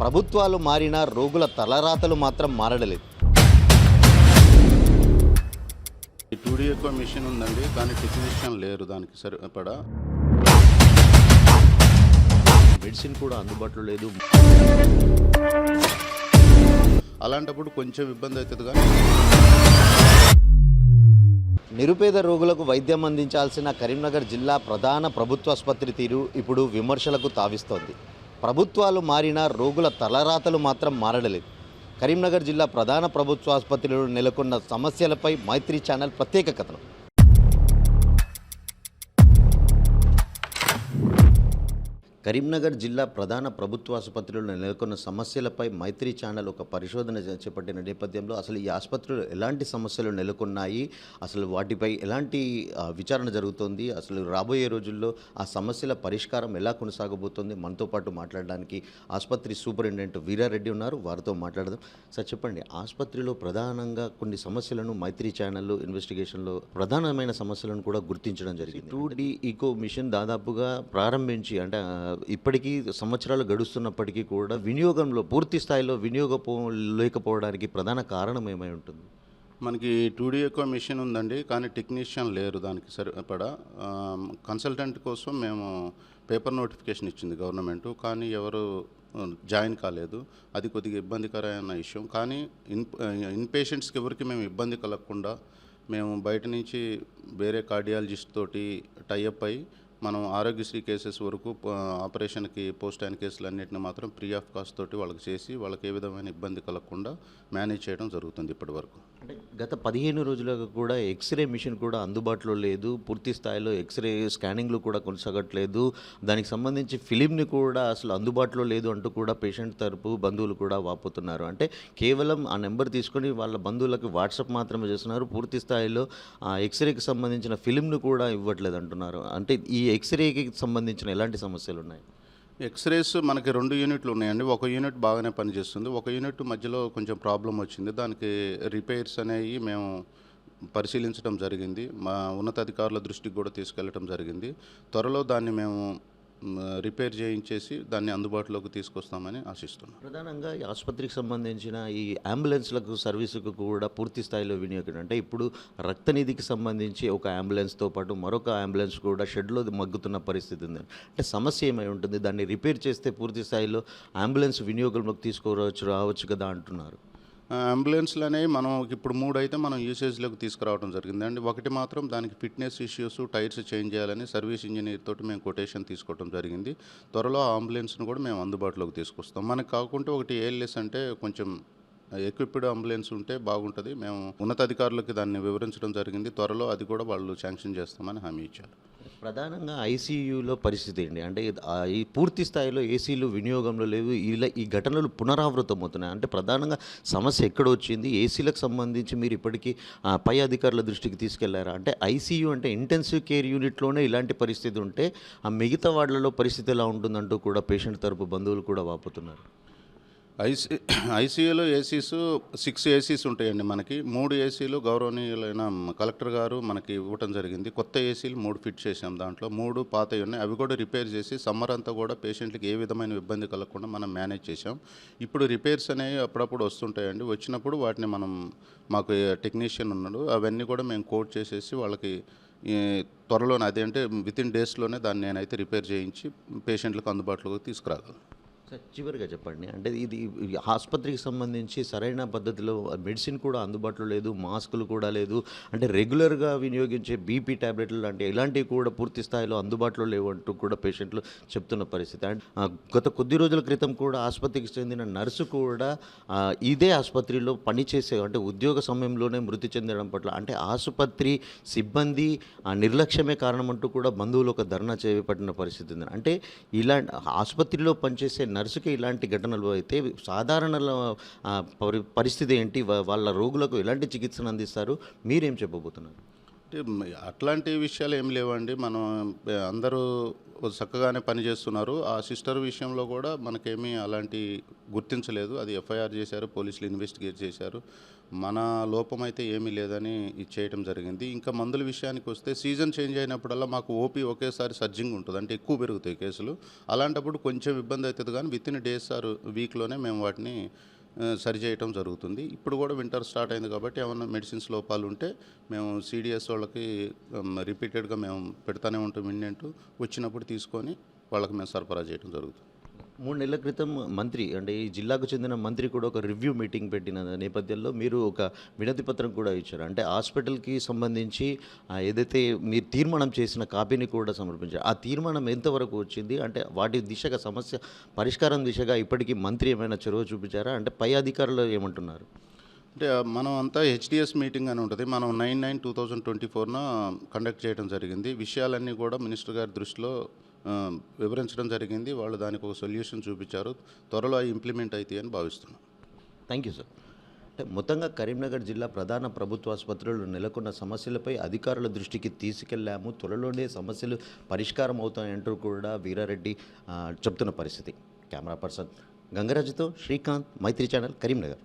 ప్రభుత్వాలు మారినా రోగుల తలరాతలు మాత్రం మారడలేదు. టూడీ ఎక్కువ మిషన్ ఉందండి. కానీ టెక్నీషియన్ లేరు దానికి సరిపడా. మెడిసిన్ కూడా అందుబాటులో లేదు. అలాంటప్పుడు కొంచెం ఇబ్బంది అవుతుంది కానీ. నిరుపేద రోగులకు వైద్యం అందించాల్సిన కరీంనగర్ జిల్లా ప్రధాన ప్రభుత్వ ఆసుపత్రి తీరు ఇప్పుడు విమర్శలకు తావిస్తోంది. ప్రభుత్వాలు మారినా రోగుల తలరాతలు మాత్రం మారడలేదు. కరీంనగర్ జిల్లా ప్రధాన ప్రభుత్వ ఆసుపత్రిలో నెలకొన్న సమస్యలపై మైత్రి ఛానల్ ప్రత్యేక కథనం. కరీంనగర్ జిల్లా ప్రధాన ప్రభుత్వ ఆసుపత్రిలో నెలకొన్న సమస్యలపై మైత్రి ఛానల్ ఒక పరిశోధన చేపట్టిన నేపథ్యంలో అసలు ఈ ఆసుపత్రిలో ఎలాంటి సమస్యలు నెలకొన్నాయి? అసలు వాటిపై ఎలాంటి విచారణ జరుగుతోంది? అసలు రాబోయే రోజుల్లో ఆ సమస్యల పరిష్కారం ఎలా కొనసాగబోతోంది? మనతో పాటు మాట్లాడడానికి ఆసుపత్రి సూపరింటెండెంట్ వీరారెడ్డి ఉన్నారు. వారితో మాట్లాడదాం. సార్ చెప్పండి. ఆసుపత్రిలో ప్రధానంగా కొన్ని సమస్యలను మైత్రి ఛానల్ ఇన్వెస్టిగేషన్లో ప్రధానమైన సమస్యలను కూడా గుర్తించడం జరిగింది. టూ డీ ఈకో మిషన్ దాదాపుగా ప్రారంభించి అంటే ఇప్పటికీ సంవత్సరాలు గడుస్తున్నప్పటికీ కూడా వినియోగంలో పూర్తి స్థాయిలో వినియోగపో లేకపోవడానికి ప్రధాన కారణం ఏమై ఉంటుంది? మనకి టూడీ ఎక్కువ మిషన్ ఉందండి కానీ టెక్నీషియన్ లేరు దానికి సరిపడా. కన్సల్టెంట్ కోసం మేము పేపర్ నోటిఫికేషన్ ఇచ్చింది గవర్నమెంట్ కానీ ఎవరు జాయిన్ కాలేదు. అది కొద్దిగా ఇబ్బందికరమైన విషయం. కానీ ఇన్ ఇన్ పేషెంట్స్కి ఎవరికి మేము ఇబ్బంది కలగకుండా మేము బయట నుంచి వేరే కార్డియాలజిస్ట్ తోటి టైఅప్ అయ్యి మనం ఆరోగ్యశ్రీ కేసెస్ వరకు ఆపరేషన్కి పోస్ట్ అయిన కేసులు అన్నింటిని మాత్రం ఫ్రీ ఆఫ్ కాస్ట్ తోటి వాళ్ళకి చేసి వాళ్ళకి ఏ విధమైన ఇబ్బంది కలగకుండా మేనేజ్ చేయడం జరుగుతుంది ఇప్పటి వరకు. అంటే గత పదిహేను రోజులకు కూడా ఎక్స్రే మిషన్ కూడా అందుబాటులో లేదు. పూర్తి స్థాయిలో ఎక్స్రే స్కానింగ్లు కూడా కొనసాగట్లేదు. దానికి సంబంధించి ఫిలింని కూడా అసలు అందుబాటులో లేదు అంటూ కూడా పేషెంట్ తరపు బంధువులు కూడా వాపోతున్నారు. అంటే కేవలం ఆ నెంబర్ తీసుకొని వాళ్ళ బంధువులకు వాట్సాప్ మాత్రమే చేస్తున్నారు. పూర్తి స్థాయిలో ఆ ఎక్స్రేకి సంబంధించిన ఫిలింను కూడా ఇవ్వట్లేదు అంటున్నారు. అంటే ఈ ఎక్స్రేకి సంబంధించిన ఎలాంటి సమస్యలు ఉన్నాయి ఎక్స్రేస్ మనకి రెండు యూనిట్లు ఉన్నాయండి. ఒక యూనిట్ బాగానే పనిచేస్తుంది. ఒక యూనిట్ మధ్యలో కొంచెం ప్రాబ్లం వచ్చింది. దానికి రిపేర్స్ అనేవి మేము పరిశీలించడం జరిగింది. మా ఉన్నతాధికారుల దృష్టికి కూడా తీసుకెళ్ళటం జరిగింది. త్వరలో దాన్ని మేము రిపేర్ చేయించేసి దాన్ని అందుబాటులోకి తీసుకొస్తామని ఆశిస్తున్నాం. ప్రధానంగా ఈ ఆసుపత్రికి సంబంధించిన ఈ అంబులెన్స్లకు సర్వీసుకు కూడా పూర్తి స్థాయిలో వినియోగం అంటే ఇప్పుడు రక్తనిధికి సంబంధించి ఒక అంబులెన్స్తో పాటు మరొక అంబులెన్స్ కూడా షెడ్లో మగ్గుతున్న పరిస్థితి ఉంది. అంటే సమస్య ఏమై ఉంటుంది? దాన్ని రిపేర్ చేస్తే పూర్తి స్థాయిలో అంబులెన్స్ వినియోగంలోకి తీసుకురావచ్చు రావచ్చు కదా అంటున్నారు. అంబులెన్స్లు అనేవి మనం ఇప్పుడు మూడు అయితే మనం యూసేజ్లోకి తీసుకురావడం జరిగింది. అండి ఒకటి మాత్రం దానికి ఫిట్నెస్ ఇష్యూస్ టైర్స్ చేంజ్ చేయాలని సర్వీస్ ఇంజనీర్ తోటి మేము కొటేషన్ తీసుకోవడం జరిగింది. త్వరలో ఆ అంబులెన్స్ను కూడా మేము అందుబాటులోకి తీసుకొస్తాం. మనకు కాకుండా ఒకటి ఏఎల్ఎస్ అంటే కొంచెం ఎక్విప్డ్ అంబులెన్స్ ఉంటే బాగుంటుంది. మేము ఉన్నతాధికారులకి దాన్ని వివరించడం జరిగింది. త్వరలో అది కూడా వాళ్ళు శాంక్షన్ చేస్తామని హామీ ఇచ్చారు. ప్రధానంగా ఐసీయూలో పరిస్థితి ఏంటి? అంటే ఈ పూర్తి స్థాయిలో ఏసీలు వినియోగంలో లేవు. ఇలా ఈ ఘటనలు పునరావృతం అవుతున్నాయి. అంటే ప్రధానంగా సమస్య ఎక్కడ వచ్చింది ఏసీలకు సంబంధించి మీరు ఇప్పటికీ ఆ, పై అధికారుల దృష్టికి తీసుకెళ్ళారా? అంటే ఐసీయూ అంటే ఇంటెన్సివ్ కేర్ యూనిట్లోనే ఇలాంటి పరిస్థితి ఉంటే ఆ మిగతా వార్డులలో పరిస్థితి ఎలా ఉంటుందంటూ కూడా పేషెంట్ తరపు బంధువులు కూడా వాపుతున్నారు. ఐసీ ఐసీయూలో ఏసీస్ సిక్స్ ఏసీస్ ఉంటాయండి మనకి. మూడు ఏసీలు గౌరవనీయులైన కలెక్టర్ గారు మనకి ఇవ్వటం జరిగింది. కొత్త ఏసీలు మూడు ఫిట్ చేసాం దాంట్లో. మూడు పాతవి ఉన్నాయి. అవి కూడా రిపేర్ చేసి సమ్మర్ అంతా కూడా పేషెంట్కి ఏ విధమైన ఇబ్బంది కలగకుండా మనం మేనేజ్ చేసాం ఇప్పుడు రిపేర్స్ అనేవి అప్పుడప్పుడు వస్తుంటాయండి. వచ్చినప్పుడు వాటిని మనం మాకు టెక్నీషియన్ ఉన్నాడు అవన్నీ కూడా మేము కోట్ చేసేసి వాళ్ళకి త్వరలోనే అదేంటే విత్ ఇన్ డేస్లోనే దాన్ని నేనైతే రిపేర్ చేయించి పేషెంట్లకు అందుబాటులోకి తీసుకురాగలను. చివరిగా చెప్పండి. అంటే ఇది ఆసుపత్రికి సంబంధించి సరైన పద్ధతిలో మెడిసిన్ కూడా అందుబాటులో లేదు మాస్కులు కూడా లేదు. అంటే రెగ్యులర్గా వినియోగించే బీపీ ట్యాబ్లెట్లు లాంటి ఇలాంటివి కూడా పూర్తి స్థాయిలో అందుబాటులో లేవు అంటూ కూడా పేషెంట్లు చెప్తున్న పరిస్థితి. అండ్ గత కొద్ది రోజుల క్రితం కూడా ఆసుపత్రికి చెందిన నర్సు కూడా ఇదే ఆసుపత్రిలో పనిచేసే అంటే ఉద్యోగ సమయంలోనే మృతి చెందడం పట్ల అంటే ఆసుపత్రి సిబ్బంది ఆ, నిర్లక్ష్యమే కారణం అంటూ కూడా బంధువులు ఒక ధర్నా చేపట్టిన పరిస్థితి ఉంది. అంటే ఇలా ఆసుపత్రిలో పనిచేసే నర్సుకి ఇలాంటి ఘటనలు అయితే సాధారణ పరి- పరిస్థితి ఏంటి? వాళ్ళ రోగులకు ఎలాంటి చికిత్సను అందిస్తారు? మీరేం చెప్పబోతున్నారు? అట్లాంటి విషయాలు ఏం లేవండి. మనం అందరూ చక్కగానే పనిచేస్తున్నారు ఆ సిస్టర్ విషయంలో కూడా మనకేమీ అలాంటి గుర్తించలేదు. అది ఎఫ్ఐఆర్ చేశారు పోలీసులు ఇన్వెస్టిగేట్ చేశారు. మన లోపం అయితే ఏమీ లేదని ఇది చేయటం జరిగింది. ఇంకా మందుల విషయానికి వస్తే సీజన్ చేంజ్ అయినప్పుడల్లా మాకు ఓపీ ఒకేసారి సర్జింగ్ ఉంటుంది. అంటే ఎక్కువ పెరుగుతాయి కేసులు. అలాంటప్పుడు కొంచెం ఇబ్బంది అవుతుంది. కానీ విత్ ఇన్ డేస్ ఆర్ వీక్లోనే మేము వాటిని సరిచేయటం జరుగుతుంది. ఇప్పుడు కూడా వింటర్ స్టార్ట్ అయింది కాబట్టి ఏమైనా మెడిసిన్స్ లోపాలు ఉంటే మేము సిడిఎస్ వాళ్ళకి రిపీటెడ్గా మేము పెడతానే ఉంటాం ఇండెంట్ వచ్చినప్పుడు తీసుకొని వాళ్ళకి మేము సరఫరా చేయడం జరుగుతుంది. మూడు నెలల క్రితం మంత్రి అంటే ఈ జిల్లాకు చెందిన మంత్రి కూడా ఒక రివ్యూ మీటింగ్ పెట్టిన నేపథ్యంలో మీరు ఒక వినతి పత్రం కూడా ఇచ్చారు. అంటే హాస్పిటల్కి సంబంధించి ఏదైతే మీరు తీర్మానం చేసిన కాపీని కూడా సమర్పించారు. ఆ తీర్మానం ఎంతవరకు వచ్చింది? అంటే వాటి దిశగా సమస్య పరిష్కారం దిశగా ఇప్పటికీ మంత్రి ఏమైనా చొరవ చూపించారా? అంటే పై అధికారులు ఏమంటున్నారు? అంటే మనం అంతా హెచ్డిఎస్ మీటింగ్ అని ఉంటుంది. మనం nine nine two thousand twenty ఫోర్న conduct చేయడం జరిగింది. విషయాలన్నీ కూడా మినిస్టర్ గారి దృష్టిలో వివరించడం జరిగింది. వాళ్ళు దానికి ఒక సొల్యూషన్ చూపించారు. త్వరలో అవి ఇంప్లిమెంట్ అవుతాయి అని భావిస్తున్నాం. Thank you sir. అంటే మొత్తంగా కరీంనగర్ జిల్లా ప్రధాన ప్రభుత్వ ఆసుపత్రులు నెలకొన్న సమస్యలపై అధికారుల దృష్టికి తీసుకెళ్ళాము. త్వరలోనే సమస్యలు పరిష్కారం అవుతాయంటూ కూడా వీరారెడ్డి చెప్తున్న పరిస్థితి. కెమెరా పర్సన్ గంగరాజుతో శ్రీకాంత్ మైత్రి ఛానల్ కరీంనగర్.